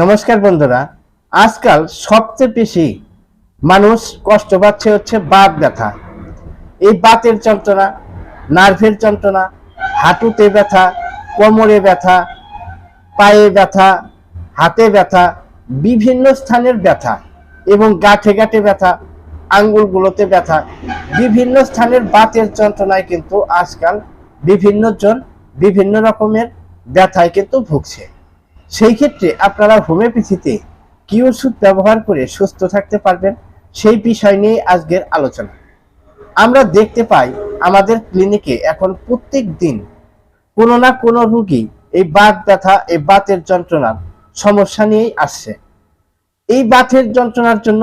নমস্কার বন্ধুরা, আজকাল সবচেয়ে বেশি মানুষ কষ্ট পাচ্ছে হচ্ছে বাত ব্যথা। এই বাতের যন্ত্রণা, নার্ভের যন্ত্রণা, হাঁটুতে ব্যথা, কোমরে ব্যথা, পায়ে ব্যথা, হাতে ব্যথা, বিভিন্ন স্থানের ব্যথা এবং গাঁঠে গাঁঠে ব্যথা, আঙ্গুলগুলোতে ব্যথা, বিভিন্ন স্থানের বাতের যন্ত্রণায় কিন্তু আজকাল বিভিন্ন জন বিভিন্ন রকমের ব্যথায় কিন্তু ভুগছে। সেই ক্ষেত্রে আপনারা হোমিওপ্যাথিতে কি ওষুধ ব্যবহার করে সুস্থ থাকতে পারবেন সেই বিষয় নিয়ে আজকের আলোচনা। আমরা দেখতে পাই আমাদের ক্লিনিকে এখন প্রত্যেক দিন কোনো না কোনো রুগী এই বাত ব্যথা, এই বাতের যন্ত্রণার সমস্যা নিয়েই আসছে। এই বাতের যন্ত্রণার জন্য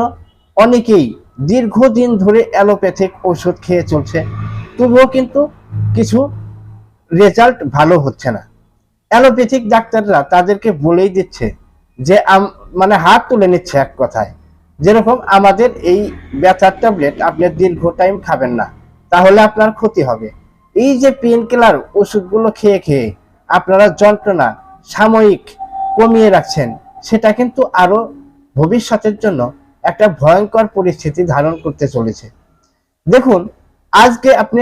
অনেকেই দীর্ঘদিন ধরে অ্যালোপ্যাথিক ওষুধ খেয়ে চলছে। তবুও কিন্তু কিছু রেজাল্ট ভালো হচ্ছে না। অ্যালোপ্যাথিক ডাক্তাররা তাদেরকে বলেই দিচ্ছে যে মানে হাত তুলে নিচ্ছে এক কথায়। যেরকম আমাদের এই ব্যথার ট্যাবলেট আপনি দীর্ঘ টাইম খাবেন না, তাহলে আপনার ক্ষতি হবে। এই যে পেন কিলার ওষুধগুলো খেয়ে খেয়ে আপনারা যন্ত্রণা সাময়িক কমিয়ে রাখছেন, সেটা কিন্তু আরও ভবিষ্যতের জন্য একটা ভয়ঙ্কর পরিস্থিতি ধারণ করতে চলেছে। দেখুন, আজকে আপনি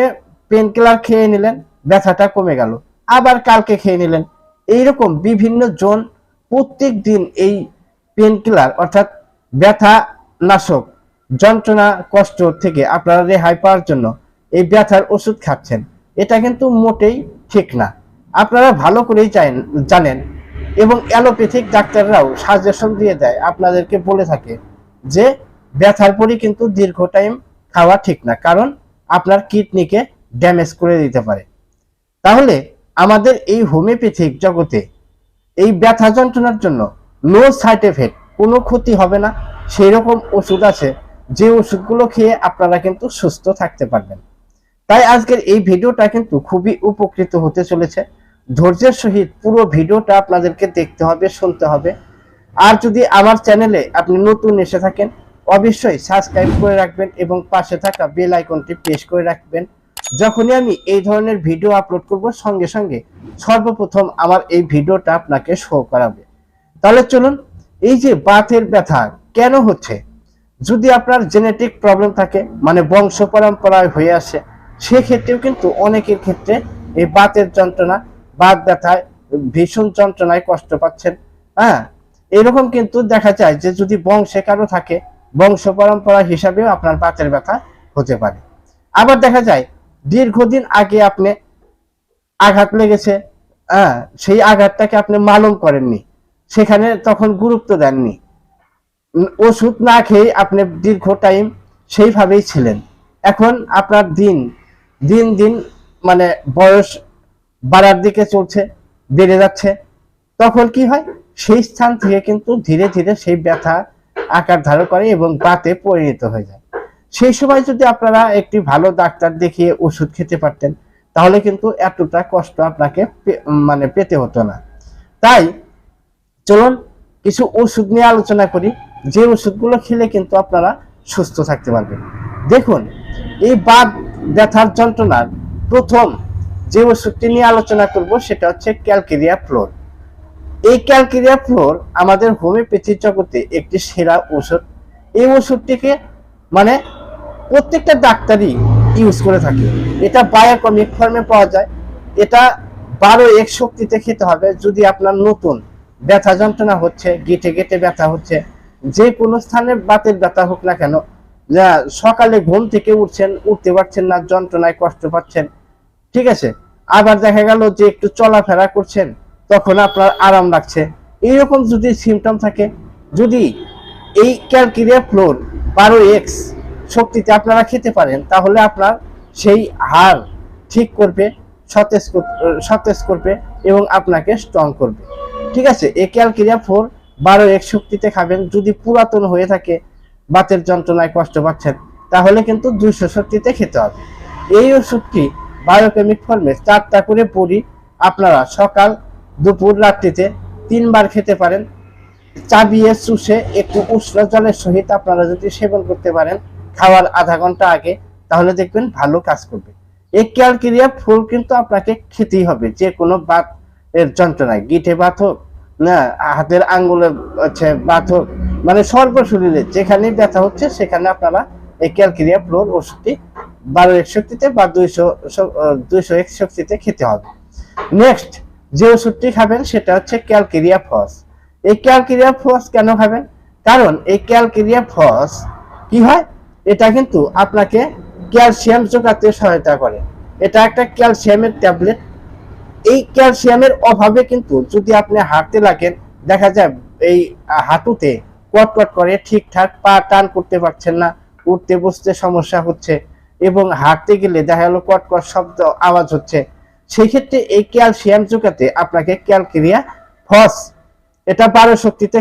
পেন কিলার খেয়ে নিলেন, ব্যথাটা কমে গেল, আবার কালকে খেয়ে নিলেন এইরকম বিভিন্ন জন প্রত্যেক দিন এই পেন কিলার অর্থাৎ ব্যথা নাশক যন্ত্রণা, কষ্ট থেকে আপনারা রেহাই পাওয়ার জন্য এই ব্যথার ওষুধ খাচ্ছেন। এটা কিন্তু মোটেই ঠিক না। আপনারা ভালো করেই জানেন এবং অ্যালোপ্যাথিক ডাক্তাররাও সাজেশন দিয়ে দেয়, আপনাদেরকে বলে থাকে যে ব্যথার পরই কিন্তু দীর্ঘ টাইম খাওয়া ঠিক না, কারণ আপনার কিডনিকে ড্যামেজ করে দিতে পারে। তাহলে আমাদের এই হোমিওপ্যাথিক জগতে এই ব্যথা যন্ত্রণার জন্য নো সাইড এফেক্ট কোনো ক্ষতি হবে না। সেই রকম ওষুধ আছে, যে ওষুধগুলো খেয়ে আপনারা কিন্তু সুস্থ থাকতে পারবেন। তাই আজকের এই ভিডিওটা কিন্তু খুবই উপকৃত হতে চলেছে। ধৈর্যের সহিত পুরো ভিডিওটা আপনাদেরকে দেখতে হবে, শুনতে হবে। আর যদি আমার চ্যানেলে আপনি নতুন এসে থাকেন, অবশ্যই সাবস্ক্রাইব করে রাখবেন এবং পাশে থাকা বেল আইকনটি প্রেস করে রাখবেন। যখনই আমি এই ধরনের ভিডিও আপলোড করব, সঙ্গে সঙ্গে সর্বপ্রথম আমার এই ভিডিওটা আপনাকে শো করাবে। তাহলে চলুন, এই যে বাতের ব্যথা কেন হচ্ছে? যদি আপনার জেনেটিক প্রবলেম থাকে মানে বংশ পরম্পরায় হয়ে আসে, সেক্ষেত্রেও কিন্তু অনেকের ক্ষেত্রে এই বাতের যন্ত্রণা, বাত ব্যথায়, ভীষণ যন্ত্রণায় কষ্ট পাচ্ছেন। হ্যাঁ এরকম কিন্তু দেখা যায় যে যদি বংশে কারও থাকে, বংশ পরম্পরা হিসাবেও আপনার বাতের ব্যথা হতে পারে। আবার দেখা যায় দীর্ঘদিন আগে আপনি আঘাত লেগেছে হ্যাঁ সেই আঘাতটাকে আপনি মালুম করেননি। সেখানে তখন গুরুত্ব দেননি। ওষুধ না খেয়ে আপনি দীর্ঘ টাইম সেইভাবেই ছিলেন। এখন আপনার দিন দিন দিন মানে বয়স বাড়ার দিকে চলছে, বেড়ে যাচ্ছে। তখন কি হয়? সেই স্থান থেকে কিন্তু ধীরে ধীরে সেই ব্যথা আকার ধারণ করে এবং বাতে পরিণত হয়ে যায়। সেই সময় যদি আপনারা একটি ভালো ডাক্তার দেখিয়ে ওষুধ খেতে পারতেন, তাহলে কিন্তু এতটা কষ্ট আপনাকে মানে পেতে হতো না। তাই চলুন কিছু ওষুধ নিয়ে আলোচনা করি। যে ওষুধগুলো খেলে কিন্তু আপনারা সুস্থ থাকতে পারবেন। দেখুন, এই বাত ব্যথার যন্ত্রণার প্রথম যে ওষুধটি নিয়ে আলোচনা করব, সেটা হচ্ছে ক্যালকেরিয়া ফ্লোর। এই ক্যালকেরিয়া ফ্লোর আমাদের হোমিওপ্যাথি জগতে একটি সেরা ওষুধ। এই ওষুধটিকে মানে প্রত্যেকটা ডাক্তারই ইউজ করে থাকে। এটা বায়োকমিক ফর্মে পাওয়া যায়। এটা বারো এক শক্তিতে খেতে হবে যদি আপনার নতুন ব্যথা যন্ত্রণা হচ্ছে, গেটে গেটে ব্যথা হচ্ছে, যে কোনো স্থানে বাতের ব্যথা হোক না কেন সকালে ঘুম থেকে উঠছেন, উঠতে পারছেন না, যন্ত্রণায় কষ্ট পাচ্ছেন, ঠিক আছে? আবার দেখা গেল যে একটু চলাফেরা করছেন, তখন আপনার আরাম লাগছে। এইরকম যদি সিমটম থাকে, যদি এই ক্যালকেরিয়া ফ্লোর বারো এক্স শক্তিতে আপনারা খেতে পারেন, তাহলে আপনার সেই হাড় ঠিক করবে, সতেজ সতেজ করবে এবং আপনাকে স্ট্রং করবে। ঠিক আছে? এই ক্যালকেরিয়া ফোর বারো এক শক্তিতে খাবেন, যদি পুরাতন হয়ে থাকে, বাতের যন্ত্রণায় কষ্ট পাচ্ছেন, তাহলে কিন্তু দুইশো শক্তিতে খেতে হবে। এই ওষুধটি বায়োকেমিক ফর্মে চারটা করে পড়ি আপনারা সকাল, দুপুর, রাত্রিতে তিনবার খেতে পারেন। চাবিয়ে চুষে একটু উষ্ণ জলের সহিত আপনারা যদি সেবন করতে পারেন খাওয়ার আধা ঘণ্টা আগে, তাহলে দেখবেন ভালো কাজ করবে। এই ক্যালকেরিয়া ফুল কিন্তু আপনাকে খেতেই হবে, যে কোনো বাত এর যন্ত্রণায়। গিটে বাত হোক, না, হাতের আঙ্গুলে হচ্ছে বাত হোক মানে সর্ব শরীরে যেখানে ব্যথা হচ্ছে, সেখানে আপনারা এই ক্যালকেরিয়া ফ্লোর ওষুধটি বারো এক শক্তিতে বা দুইশো দুইশো এক শক্তিতে খেতে হবে। নেক্সট, যে ওষুধটি খাবেন, সেটা হচ্ছে ক্যালকেরিয়া ফস। এই ক্যালকেরিয়া ফস কেন খাবেন? কারণ এই ক্যালকেরিয়া ফস কি হয়? এটা কিন্তু আপনাকে ক্যালসিয়াম জোগাতে সহায়তা করে। এটা একটা ক্যালসিয়ামের ট্যাবলেট এই ক্যালসিয়ামের অভাবে কিন্তু যদি আপনি হাঁটতে লাগেন, দেখা যায় এই হাঁটুতে কটকট করে ঠিকঠাক পা টান করতে পারছেন না, উঠতে বসতে সমস্যা হচ্ছে এবং হাঁটতে গেলে দেখা গেল কটকট শব্দ আওয়াজ হচ্ছে সেই ক্ষেত্রে এই ক্যালসিয়াম জোগাতে আপনাকে ক্যালকেরিয়া ফস এটা বারো শক্তিতে,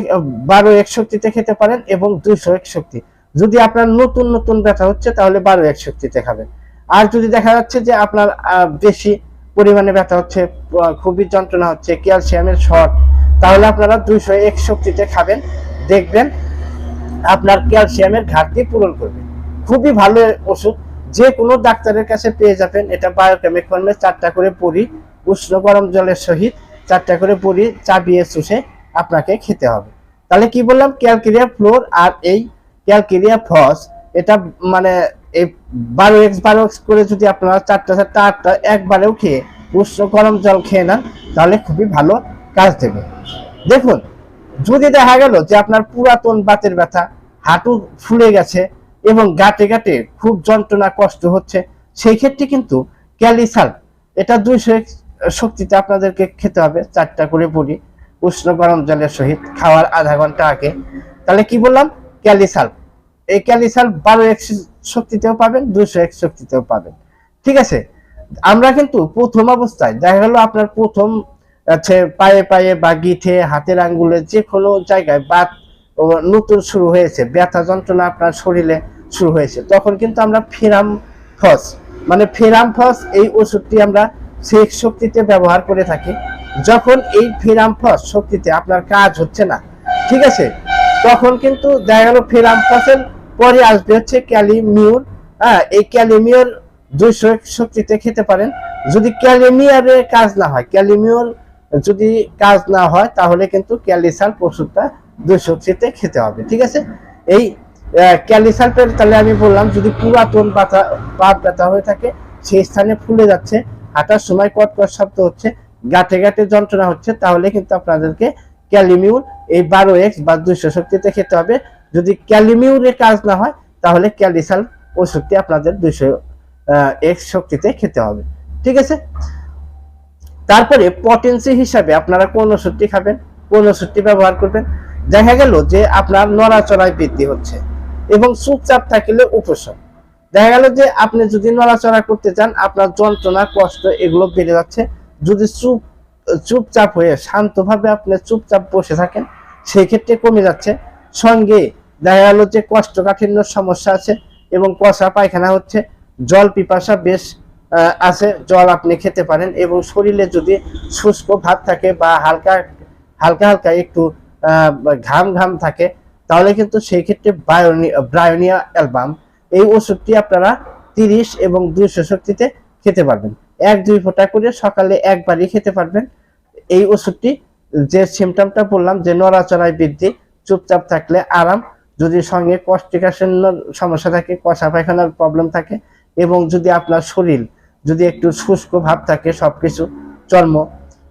বারো এক শক্তিতে খেতে পারেন এবং দুইশো এক শক্তি। যদি আপনার নতুন নতুন ব্যথা হচ্ছে, তাহলে বারো এক শক্তিতে খাবেন। আর যদি দেখা যাচ্ছে যে আপনার বেশি পরিমাণে ব্যথা হচ্ছে খুবই যন্ত্রণা হচ্ছে, ক্যালসিয়ামের শর্ট, তাহলে আপনারা দুইশো এক শক্তিতে খাবেন। দেখবেন আপনার ক্যালসিয়ামের ঘাটতি পূরণ করবে। খুবই ভালো ওষুধ। যে কোনো ডাক্তারের কাছে পেয়ে যাবেন। এটা বায়োকেমিক ফর্মে চারটা করে পরি উষ্ণ গরম জলের সহিত চারটা করে পরি চাবিয়ে চুষে আপনাকে খেতে হবে। তাহলে কি বললাম? ক্যালকেরিয়া, ফ্লোর আর এই ক্যালকেরিয়া ফস, এটা মানে এই বারো এক্স বারো এক্স করে যদি আপনারা চারটা চারটা আটটা একবারেও খেয়ে, উষ্ণ গরম জল খেয়ে নেন, তাহলে খুবই ভালো কাজ দেবে। দেখুন, যদি দেখা গেল যে আপনার পুরাতন বাতের ব্যথা, হাঁটু ফুলে গেছে এবং গাটে গাটে খুব যন্ত্রণা, কষ্ট হচ্ছে, সেই ক্ষেত্রে কিন্তু ক্যালিসাল, এটা দুইশো শক্তিতে আপনাদেরকে খেতে হবে, চারটা করে বড়ি, উষ্ণ গরম জলের সহিত খাওয়ার আধা ঘণ্টা আগে। তাহলে কি বললাম? ক্যালিসাল। এই ক্যালিসাল বারো এক শক্তিতেও পাবেন দুইশো এক শক্তিতেও পাবেন। ঠিক আছে? আমরা কিন্তু প্রথম অবস্থায়, দেখা গেল আপনার প্রথম আছে পায়ে পায়ে বা গিঠে হাতের আঙ্গুলে যে কোনো জায়গায় বাত নতুন শুরু হয়েছে, ব্যথা যন্ত্রণা আপনার শরীরে শুরু হয়েছে, তখন কিন্তু আমরা ফেরাম ফস মানে ফেরাম ফস এই ওষুধটি আমরা সেক্স শক্তিতে ব্যবহার করে থাকি। যখন এই ফেরাম ফস শক্তিতে আপনার কাজ হচ্ছে না, ঠিক আছে? তখন কিন্তু দেখা গেল ফেরাম ফসের পরে আসবে হচ্ছে ক্যালিমিউর হ্যাঁ এই ক্যালিমিউর দুইশো শক্তিতে খেতে পারেন। যদি ক্যালিমিয়ারের কাজ না হয় ক্যালিমিউর যদি কাজ না হয়, তাহলে কিন্তু ক্যালিসাল ওষুধটা দুইশো শক্তিতে খেতে হবে, ঠিক আছে? এই ক্যালিসালটের তাহলে আমি বললাম, যদি পুরাতন পাতা, পাত ব্যথা হয়ে থাকে, সেই স্থানে ফুলে যাচ্ছে, হাঁটার সময় কটকট শব্দ হচ্ছে গাঁটে গাঁটে যন্ত্রণা হচ্ছে, তাহলে কিন্তু আপনাদেরকে ক্যালিমিউর এই বারো এক্স বা দুইশো শক্তিতে খেতে হবে। যদি ক্যালিমিউরের কাজ না হয়, তাহলে ক্যালিসাল ওষুধটি আপনাদের দুইশো এক্স শক্তিতে খেতে হবে। ঠিক আছে? তারপরে পটেন্সি হিসাবে আপনারা কোন ওষুধটি খাবেন, কোন ওষুধটি ব্যবহার করবেন? দেখা গেল যে আপনার নড়াচড়ায় বৃদ্ধি হচ্ছে এবং চুপচাপ থাকলে উপশম। দেখা গেল যে আপনি যদি নড়াচড়া করতে চান, আপনার যন্ত্রণা, কষ্ট এগুলো বেড়ে যাচ্ছে। যদি চুপ, চুপচাপ হয়ে শান্তভাবে আপনি চুপচাপ বসে থাকেন, সেই ক্ষেত্রে কমে যাচ্ছে। সঙ্গে দেখা গেল যে কষ্টকাঠিন্য সমস্যা আছে এবং কষা পায়খানা হচ্ছে, জল পিপাসা বেশ আছে, জল আপনি খেতে পারেন এবং শরীরে যদি শুষ্ক ভাব থাকে বা হালকা হালকা হালকা একটু ঘাম ঘাম থাকে, তাহলে কিন্তু সেই ক্ষেত্রে ব্রায়োনিয়া অ্যালবাম, এই ওষুধটি আপনারা তিরিশ এবং দুইশো শক্তিতে খেতে পারবেন। এক, দুই ফোঁটা করে সকালে একবারই খেতে পারবেন। এই ওষুধটি যে সিমটমটা বললাম, যে নড়াচড়ায় বৃদ্ধি, চুপচাপ থাকলে আরাম যদি সঙ্গে কষ্টিকাশন্য সমস্যা থাকে, কষা পায়খানার প্রবলেম থাকে এবং যদি আপনার শরীর যদি একটু শুষ্ক ভাব থাকে, সবকিছু চর্ম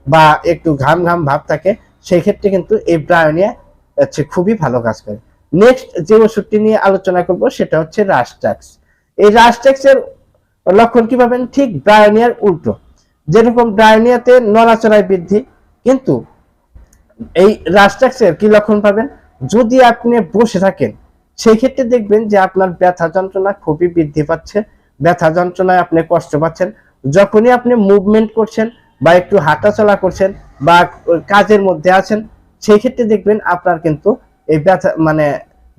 বা একটু ঘাম ঘাম ভাব থাকে সেই ক্ষেত্রে কিন্তু এই ব্রায়োনিয়া হচ্ছে খুবই ভালো কাজ করে। নেক্সট যে ওষুধটি নিয়ে আলোচনা করব, সেটা হচ্ছে রাস্টাক্স এই রাস্টাক্সের লক্ষণ কি পাবেন? ঠিক ব্রায়োনিয়ার উল্টো। যেরকম ব্রায়োনিয়াতে নড়াচড়ায় বৃদ্ধি, কিন্তু এই রাস্টাক্সের কি লক্ষণ পাবেন? যদি আপনি বসে থাকেন, সেই ক্ষেত্রে দেখবেন যে আপনার ব্যথা যন্ত্রণা খুবই বৃদ্ধি পাচ্ছে। ব্যথা যন্ত্রণায় আপনি কষ্ট পাচ্ছেন। যখনই আপনি মুভমেন্ট করছেন বা একটু হাঁটাচলা করছেন বা কাজের মধ্যে আছেন, সেই ক্ষেত্রে দেখবেন আপনার কিন্তু এই ব্যথা মানে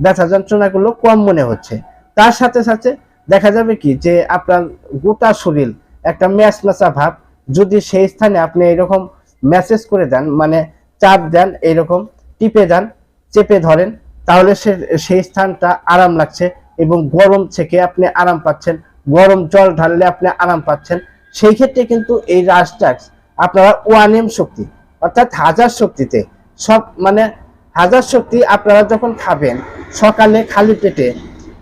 ব্যথা যন্ত্রণাগুলো কম মনে হচ্ছে। তার সাথে সাথে দেখা যাবে কি যে আপনার গোটা শরীর একটা ম্যাচ ম্যাচা ভাব। যদি সেই স্থানে আপনি এরকম মেসেজ করে দেন মানে চাপ দেন, এরকম টিপে দেন চেপে ধরেন, তাহলে সে, সেই স্থানটা আরাম লাগছে এবং গরম থেকে আপনি আরাম পাচ্ছেন। গরম জল ঢাললে আপনি আরাম পাচ্ছেন। সেই ক্ষেত্রে কিন্তু এই রাজটাক্স আপনারা ওয়ান এম শক্তি, অর্থাৎ হাজার শক্তিতে সব মানে হাজার শক্তি আপনারা যখন খাবেন, সকালে খালি পেটে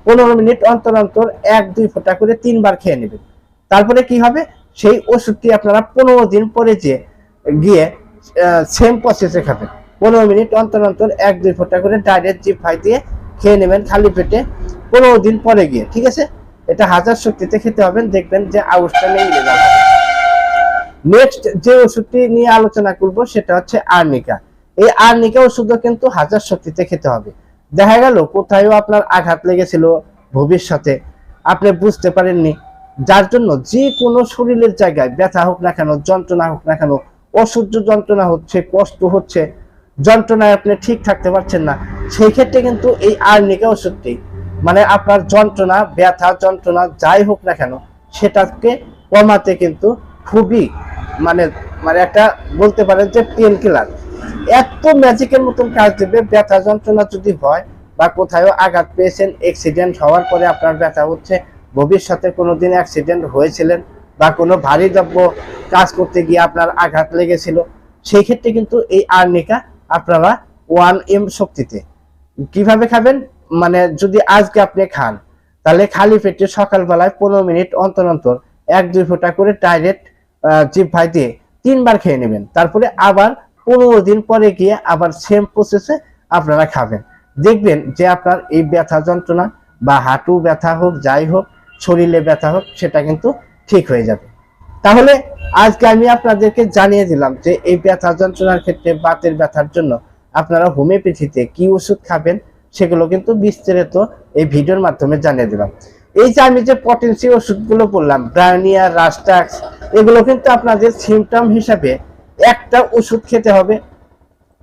পনেরো মিনিট অন্তর অন্তর এক, দুই ফোঁটা করে তিনবার খেয়ে নেবেন। তারপরে কি হবে? সেই ওষুধটি আপনারা পনেরো দিন পরে যে, গিয়ে সেম প্রসেসে খাবেন। পনেরো মিনিট অন্তর অন্তর এক, দুই ফোঁটা করে ডাইরেক্ট জিভ ফাই দিয়ে খেয়ে নেবেন খালি পেটে পনেরো দিন পরে গিয়ে, ঠিক আছে? এটা হাজার শক্তিতে খেতে হবেন দেখবেন যে আউসটা নেই নেক্সট যে ওষুধটি নিয়ে আলোচনা করব সেটা হচ্ছে আর্নিকা। এই আর্নিকা ওষুধও কিন্তু হাজার শক্তিতে খেতে হবে। দেখা গেল কোথায়ও আপনার আঘাত লেগেছিল ভবিষ্যতে, আপনি বুঝতে পারেননি। যার জন্য যে কোনো শরীরের জায়গায় ব্যথা হোক না কেন, যন্ত্রণা হোক না কেন, অসহ্য যন্ত্রণা হচ্ছে, কষ্ট হচ্ছে যন্ত্রণায় আপনি ঠিক থাকতে পারছেন না, সেই ক্ষেত্রে কিন্তু এই আর্নিকা ওষুধটি মানে আপনার যন্ত্রণা, ব্যথা, যন্ত্রণা যাই হোক না কেন, সেটাকে কমাতে কিন্তু খুবই মানে মানে একটা বলতে পারেন যে পেন কিলার এত ম্যাজিকের মতন কাজ দেবে, ব্যথা, যন্ত্রণা যদি হয় বা কোথাও আঘাত পেয়েছেন অ্যাক্সিডেন্ট হওয়ার পরে আপনার ব্যথা হচ্ছে, ভবিষ্যতে কোনোদিন অ্যাক্সিডেন্ট হয়েছিলেন বা কোনো ভারী দ্রব্য কাজ করতে গিয়ে আপনার আঘাত লেগেছিল, সেই ক্ষেত্রে কিন্তু এই আর্নিকা আপনারা ওয়ান এম শক্তিতে। কীভাবে খাবেন? মানে যদি আজকে আপনি খান, তাহলে খালি পেটে সকালবেলায় পনেরো মিনিট অন্তর অন্তর এক, দুই ফোঁটা করে ডাইরেক্ট জিভ ভাই দিয়ে তিনবার খেয়ে নেবেন। তারপরে আবার পনেরো দিন পরে গিয়ে আবার সেম প্রসেসে আপনারা খাবেন। দেখবেন যে আপনার এই ব্যথা যন্ত্রণা বা হাঁটু ব্যথা হোক, যাই হোক, শরীরে ব্যথা হোক, সেটা কিন্তু ঠিক হয়ে যাবে। তাহলে আজকে আমি আপনাদেরকে জানিয়ে দিলাম যে এই ব্যথা যন্ত্রণার ক্ষেত্রে বাতের ব্যথার জন্য আপনারা হোমিওপ্যাথিতে কি ওষুধ খাবেন সেগুলো কিন্তু বিস্তারিত এই ভিডিওর মাধ্যমে জানিয়ে দিলাম। এই যে আমি যে পটেন্সি ওষুধগুলো বললাম, ব্রায়নিয়া, রাস্টাক্স, এগুলো কিন্তু আপনাদের সিমটম হিসাবে একটা ওষুধ খেতে হবে।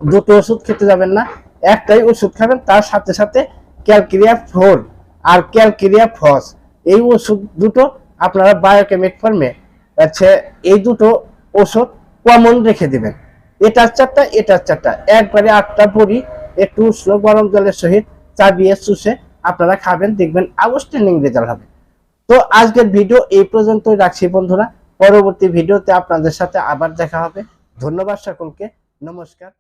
দুটো ওষুধ খেতে যাবেন না, একটাই ওষুধ খাবেন, তার সাথে সাথে ক্যালকেরিয়া ফোর আর ক্যালকেরিয়া ফস। এই ওষুধ দুটো আপনারা বায়োকেমিক ফর্মে আছে এই দুটো ওষুধ কমন রেখে দিবেন। এটার চারটা এটার চারটা একবারে আটটা পরি একটু উষ্ণ গরম জলের সহিত চাবিয়ে চুষে আপনারা খাবেন, দেখবেন আউটস্ট্যান্ডিং রেজাল্ট হবে। তো আজকের ভিডিও এই পর্যন্তই রাখছি বন্ধুরা। পরবর্তী ভিডিওতে আপনাদের সাথে আবার দেখা হবে। ধন্যবাদ সকলকে। নমস্কার।